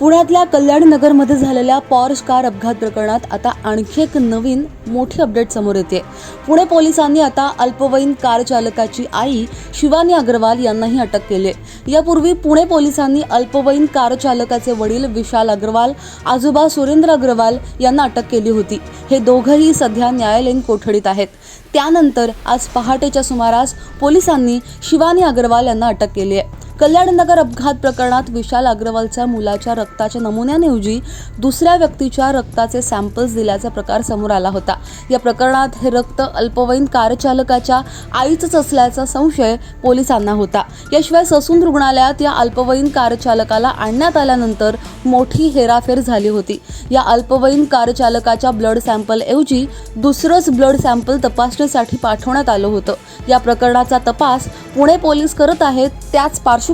पुण्यातल्या कल्याण नगरमध्ये झालेल्या पॉर्श कार अपघात प्रकरणात आता आणखी एक नवीन मोठी अपडेट समोर येते. पुणे पोलिसांनी आता अल्पवयीन कार चालकाची आई शिवानी अग्रवाल यांनाही अटक केली आहे. यापूर्वी पुणे पोलिसांनी अल्पवयीन कार चालकाचे वडील विशाल अग्रवाल आजोबा सुरेंद्र अग्रवाल यांना अटक केली होती. हे दोघंही सध्या न्यायालयीन कोठडीत आहेत. त्यानंतर आज पहाटेच्या सुमारास पोलिसांनी शिवानी अग्रवाल यांना अटक केली आहे. कल्याण नगर अपघात प्रकरणात विशाल अग्रवालच्या मुलाच्या रक्ताच्या नमुन्यांऐवजी दुसऱ्या व्यक्तीच्या रक्ताचे सॅम्पल्स दिल्याचा प्रकार समोर आला होता. या प्रकरणात हे रक्त अल्पवयीन कारचालकाच्या आईचंच असल्याचा संशय पोलिसांना होता. याशिवाय ससून रुग्णालयात या अल्पवयीन कारचालकाला आणण्यात आल्यानंतर मोठी हेराफेर झाली होती. या अल्पवयीन कारचालकाच्या ब्लड सॅम्पलऐवजी दुसरंच ब्लड सॅम्पल तपासणीसाठी पाठवण्यात आलं होतं. या प्रकरणाचा तपास पुणे पोलीस करत आहेत त्याच पार्श्वभूमीवर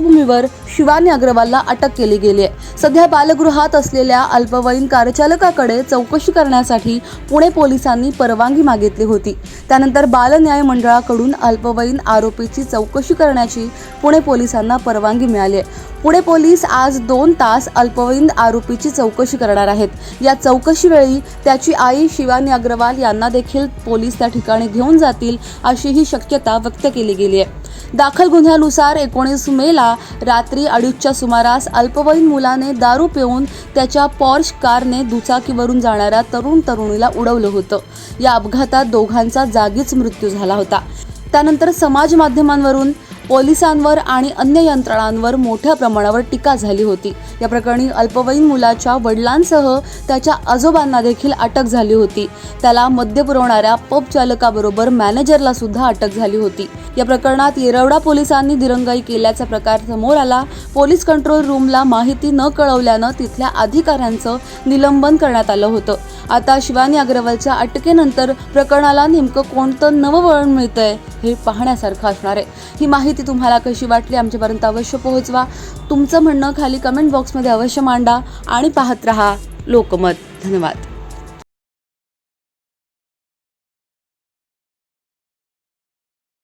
शिवानी अग्रवालला अटक केली गेली आहे. सध्या बालगृहात असलेल्या अल्पवयीन कारचालकाकडे चौकशी करण्यासाठी पुणे पोलिसांनी परवानगी मागितली होती. त्यानंतर बालन्याय मंडळाकडून अल्पवयीन आरोपीची चौकशी करण्याची पुणे पोलिसांना परवानगी मिळाली आहे. पुणे पोलीस आज दोन तास अल्पवयीन आरोपीची चौकशी करणार आहेत. या चौकशीवेळी त्याची आई शिवानी अग्रवाल यांना देखील पोलीस त्या ठिकाणी घेऊन जातील अशी ही शक्यता व्यक्त केली गेली आहे. दाखल गुन्ह्यानुसार एकोणीस मेला रात्री अडीचच्या सुमारास अल्पवयीन मुलाने दारू पिऊन त्याच्या पॉर्श कारने दुचाकीवरून जाणाऱ्या तरुण तरुणीला उडवलं होतं. या अपघातात दोघांचा जागीच मृत्यू झाला होता. त्यानंतर समाज माध्यमांवरून पोलिसांवर आणि अन्य यंत्रणांवर मोठ्या प्रमाणावर टीका झाली होती. या प्रकरणी अल्पवयीन मुलाच्या वडिलांसह त्याच्या आजोबांना देखील अटक झाली होती. त्याला मद्य पुरवणाऱ्या पब चालकाबरोबर मॅनेजरला सुद्धा अटक झाली होती. या प्रकरणात येरवडा पोलिसांनी दिरंगाई केल्याचा प्रकार समोर आला. पोलीस कंट्रोल रूमला माहिती न कळवल्यानं तिथल्या अधिकाऱ्यांचं निलंबन करण्यात आलं होतं. आता शिवानी अग्रवालच्या अटकेनंतर प्रकरणाला नेमकं कोणतं नवं वळण मिळतंय? हे पाहण्यासारखं असणार आहे. ही माहिती तुम्हाला कशी वाटली आमच्यापर्यंत अवश्य पोहोचवा. तुमचं म्हणणं खाली कमेंट बॉक्समध्ये अवश्य मांडा आणि पाहत रहा लोकमत. धन्यवाद.